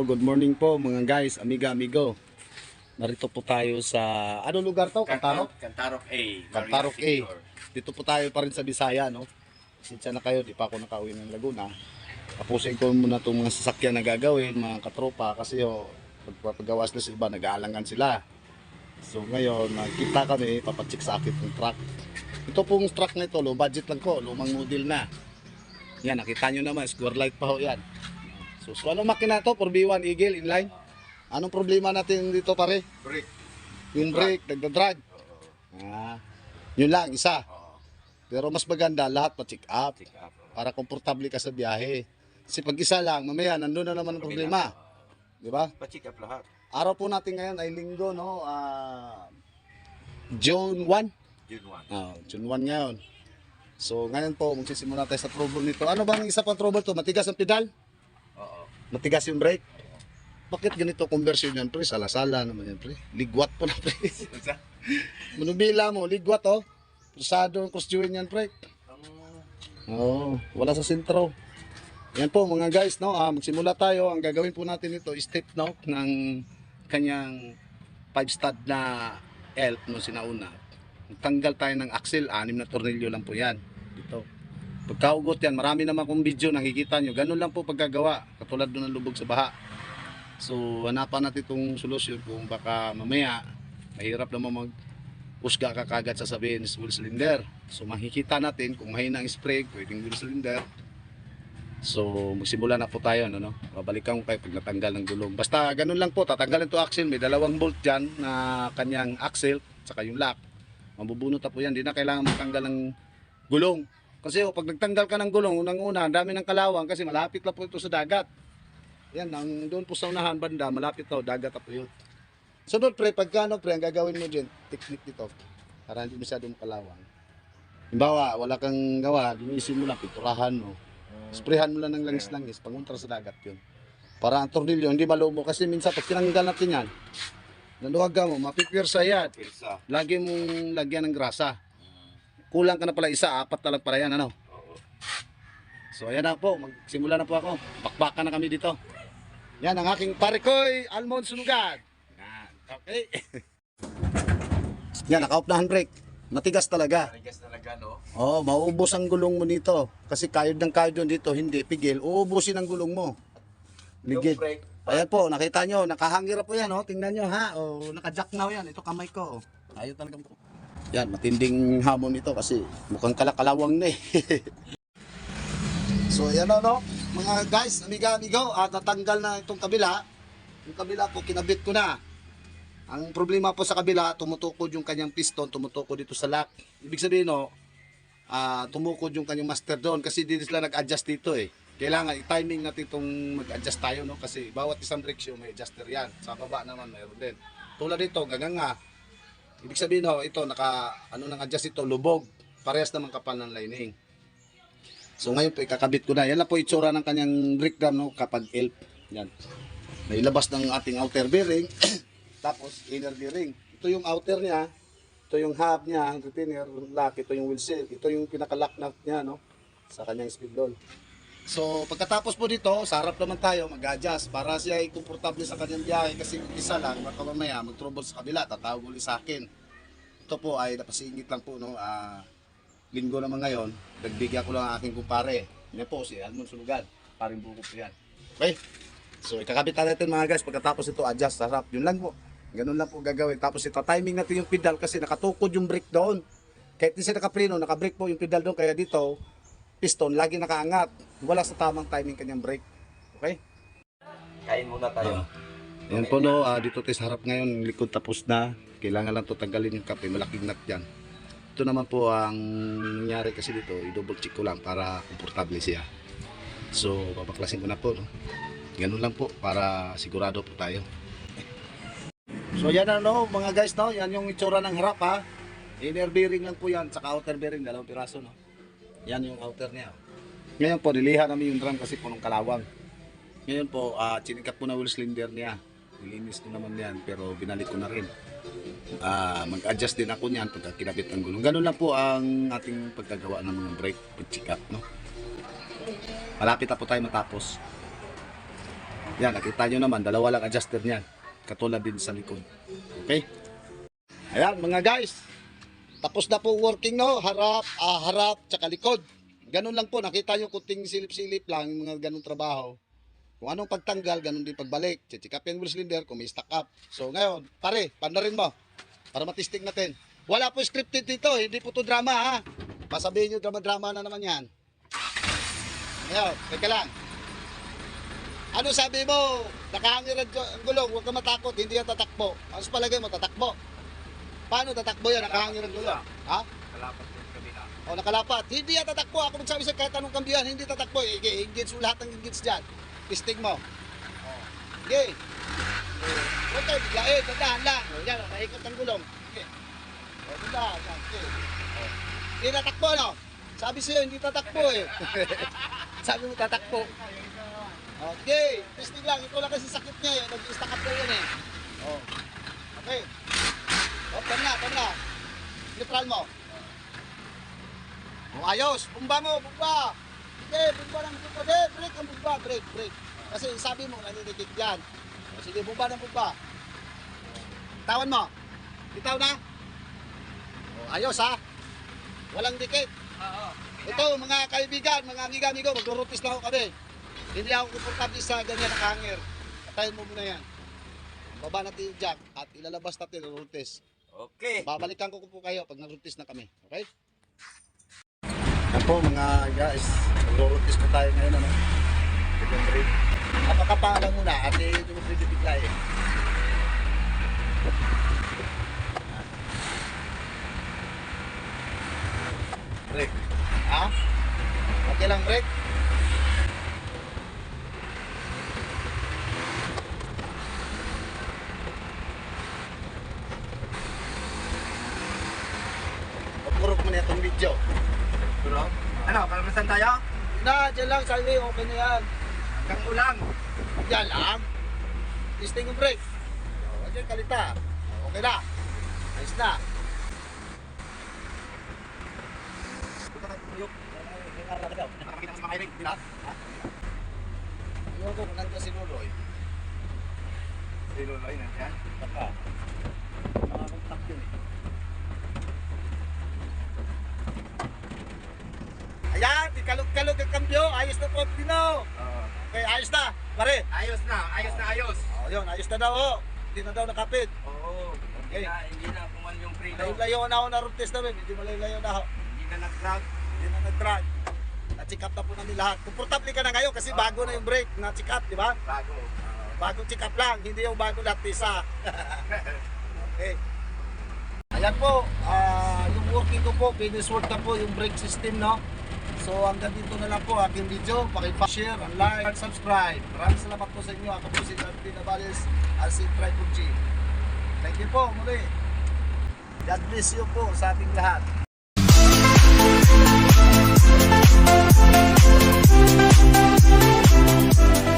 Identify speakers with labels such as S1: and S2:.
S1: Hello, good morning po mga guys, amiga, amigo. Narito po tayo sa, ano lugar to? Kantarok?
S2: Kantarok A.
S1: Kantarok A. Dito po tayo pa rin sa Bisaya, no? Sitsa na kayo, di pa ako nakauwi ng Laguna. Tapusin ko muna itong mga sasakyan na gagawin, mga katropa, kasi oh, pagpapagawas na sa iba, nag-aalangan sila. So ngayon, nakita kami, papacheck sa akin ng truck. Ito pong truck na ito, low budget lang ko, lumang model na. Yan, nakita nyo naman, square light pa ho yan. So, so anong makina to? 4B1 Eagle inline? Anong problema natin dito pare?
S2: Brick.
S1: Yung brake, nagdadrag. Ah, yun lang, isa. Pero mas maganda, lahat up
S2: Check up.
S1: para komportable ka sa biyahe. Kasi pag isa lang, mamaya nandun na naman ang problema. Di ba?
S2: Pa-check up lahat.
S1: Araw po natin ngayon ay linggo, no? Ah, June 1.
S2: June 1.
S1: Ah, June 1 ngayon. So ngayon po, magsisimula tayo sa trouble nito. Ano bang isa pang trouble to? Matigas ang pedal? Matigas yung brake? Bakit ganito conversion yan, pre? Sala-sala naman yan, pre. Ligwat po na, pre. Manubila mo, ligwat, oh. Prusado ang cross-join yan, pre. Oo, wala sa sentro. Yan po mga guys, no, ah, magsimula tayo. Ang gagawin po natin ito, step no, ng kanyang 5 stud na elf no sinauna. Tanggal tayo ng axle, anim na tornilyo lang po yan. Pagkaugot yan, marami naman kong video nakikita nyo. Ganun lang po pagkagawa, katulad doon ng lubog sa baha. So, hanapan natin itong solusyon kung baka mamaya mahirap naman mag usga ka kagad sasabihin is wheel cylinder. So makikita natin kung mahina ang spray, pwedeng wheel cylinder. So magsimula na po tayo, ano, no? Babalikan ko kayo pag natanggal ng gulong. Basta ganun lang po, tatanggalin to axle, may dalawang bolt dyan na kanyang axle, saka yung lock. Mabubunot na po yan, di na kailangan magtanggal ng gulong. Kasi oh, pag nagtanggal ka ng gulong, unang-una, ang dami ng kalawang kasi malapit lang po ito sa dagat. Yan, ang doon po sa unahan banda, malapit to, dagat na po yun. Sunod pre, pagkano pre, ang gagawin mo dyan, technique nito, para hindi masyadong kalawang. Halimbawa, wala kang gawa, linisin mo lang, piturahan mo. Sprayhan mo lang ng langis-langis, panguntra sa dagat yun. Para ang tornilyo, hindi malumo. Kasi minsan, pag tinanggal natin yan, naluwaga mo, mapipirsa yan. Lagi mong lagyan ng grasa. Kulang ka na pala isa, apat na lang para yan, ano? So ayan na po, magsimula na po ako. Bakbakan na kami dito. Yan ang aking parikoy, Almond Sunugad. Yan, okay. yan, naka-off na handbrake. Matigas talaga.
S2: Manigas talaga, no?
S1: Oo, oh, mauubos ang gulong mo nito. Kasi kayod ng kayod yun dito, hindi, pigil. Uubusin ang gulong mo. Ligid. Ayan po, nakita nyo, nakahangir po yan, oh. tingnan nyo ha. O, naka-jack now yan, ito kamay ko. Oh. Ayaw talaga po. Yan, matinding hamon ito kasi mukhang kalakalawang na eh. so, yan na no, mga guys, amiga, amigo, at tatanggal na itong kabila. Yung kabila po, kinabit ko na. Ang problema po sa kabila, tumutukod yung kanyang piston, tumutukod dito sa lock. Ibig sabihin, no, ah tumukod yung kanyang master doon kasi dito sila nag-adjust dito eh. Kailangan i-timing natin itong mag-adjust tayo no kasi bawat isang direksyon may adjuster yan. Sa baba naman mayroon din. Tulad dito, gaganga. Ibig sabihin no, ito naka ano nang adjust ito lubog. Parehas naman kapal ng lining. So ngayon po ikakabit ko na. Yan lang po itsura ng kanyang brake drum no kapag elf. Yan. Nailabas ng ating outer bearing tapos inner bearing. Ito yung outer niya. Ito yung hub niya, ang retainer lock, ito yung wheel seal, ito yung pinaka-lock nut niya no sa kanyang speed doon. So, pagkatapos po dito, sa harap naman tayo, mag-adjust para siya ay komportable sa kanyang biyahe kasi isa lang, baka mamaya mag-trouble sa kabila, tatawag ulit sa akin. Ito po ay napasingit lang po, no, ah, linggo naman ngayon, nagbigyan ko lang ang aking kumpare. Yan po, si Almond Sulugan, paring buko po yan. Okay, so ikakabit na natin mga guys, pagkatapos ito, adjust harap. Yun lang po, ganun lang po gagawin. Tapos ito, timing natin yung pedal kasi nakatukod yung brake doon. Kahit di siya nakapreno, nakabrake po yung pedal doon, kaya dito, piston, lagi nakaangat. Wala sa tamang timing kanyang brake. Okay?
S2: Kain muna tayo.
S1: Yan po no, ah, dito tayo sa harap ngayon, likod tapos na. Kailangan lang to tanggalin yung kape, malaking nut yan. Ito naman po ang nangyari kasi dito, i-double check ko lang para komportable siya. So, papaklasin ko na po. No? Ganun lang po, para sigurado po tayo. So yan na no, mga guys no, yan yung itsura ng harap ha. Inner bearing lang po yan, saka outer bearing, dalawang piraso no. Yan yung outer niya. Ngayon po, nilihan namin yung drum kasi punong kalawang. Ngayon po, ah chinikap ko na wheel cylinder niya. Nilinis ko naman yan, pero binalik ko na rin. Ah, mag-adjust din ako niyan pagka kinabit ang gulong. Ganun lang po ang ating pagkagawa ng mga brake pag check up, no? Malapit na po tayo matapos. Yan, nakita nyo naman, dalawa lang adjuster niyan. Katulad din sa likod. Okay? Ayan, mga guys. Tapos na po working no, harap, ah, harap, tsaka likod. Ganun lang po, nakita nyo kuting silip-silip lang, mga ganun trabaho. Kung anong pagtanggal, ganun din pagbalik. Chichikapin mo cylinder kung may stack up. So ngayon, pare, pandarin mo. Para matisting natin. Wala po scripted dito, hindi po to drama ha. Pasabihin nyo drama-drama na naman yan. Ngayon, teka lang. Ano sabi mo? Nakahangin ang gu- ang gulong, huwag ka matakot, hindi yan tatakbo. Ano palagay mo, tatakbo? Paano tatakbo yan? Nakahangin ang gulong. Ha?
S2: Kalapat yung kabila.
S1: O nakalapat. Hindi yan tatakbo. Ako magsabi sa kahit anong kambiyan, hindi tatakbo. I- engage mo lahat ng engage dyan. Testing mo. O. Okay. Huwag kayo biglain. Tandaan lang. Yan, naikot ang gulong. Okay. O, tandaan. Okay. Hindi tatakbo, no? Sabi sa'yo, hindi tatakbo eh. Sabi mo tatakbo. Okay. Testing lang. Ito lang kasi sakit niya eh. Nag-stack up na yan eh. O. Okay. O, turn na, turn na. Neutral mo. O, ayos. Bumba mo, bumba. Sige, bumba ng bumba. Sige, break ang bumba. Break, break. Kasi sabi mo, naninikit yan. O, sige, bumba ng bumba. Tawan mo. Bitaw na. O, ayos ha. Walang dikit.
S2: Oo.
S1: Ito, mga kaibigan, mga amiga-amigo, magrurutis na ako kami. Hindi ako komportable sa ganyan na hanger. Patayin mo muna yan. Baba natin yung jack at ilalabas natin ang rutis.
S2: Okay.
S1: Babalikan ko po kayo pag nagrutis na kami. Okay? Yan po mga guys. Nagrurutis po tayo ngayon. Ano? Second grade. Napakapangalan muna at eh, yung bigla eh. Break. Ha? Okay lang break? Pagkurog mo na itong video.
S2: Pero, ano, kalmasan tayo?
S1: Na, dyan lang, sabi, okay na yan.
S2: Hanggang ulang.
S1: Yan lang. Testing yung brake. O, dyan kalita. Okay na. Ayos na.
S2: Nakakita si Makaibig. Diba?
S1: Iwan ko kung nandiyan si Luloy.
S2: Si Loloy nandiyan.
S1: Baka. Makakontak yun eh. Ayan, di kalog-kalog ang kambyo. Ayos na po, Pino. Okay, ayos na. Pare.
S2: Ayos na, ayos na ayos.
S1: O, yun, ayos na daw. Oh. Hindi na daw nakapit.
S2: Oo.
S1: Okay.
S2: Hindi na, hindi na kuman yung prilo.
S1: Layo-layo na ako na root test namin. Hindi malayo-layo na ako.
S2: Hindi na nag-drag.
S1: Hindi na nag-drag. Na-check up na po namin lahat. Komportable ka na ngayon kasi bago na yung brake. Na-check up, di ba?
S2: Bago.
S1: Bago check up lang. Hindi yung bago lahat isa. okay. Ayan po. ah, yung working ko po. Finish work na po yung brake system, no? So hanggang dito na lang po aking video. Pakipashare, and like, and subscribe. Maraming salamat po sa inyo. Ako po si John P. Navales, RC Tripod G. Thank you po muli. God bless you po sa ating lahat. Thank you.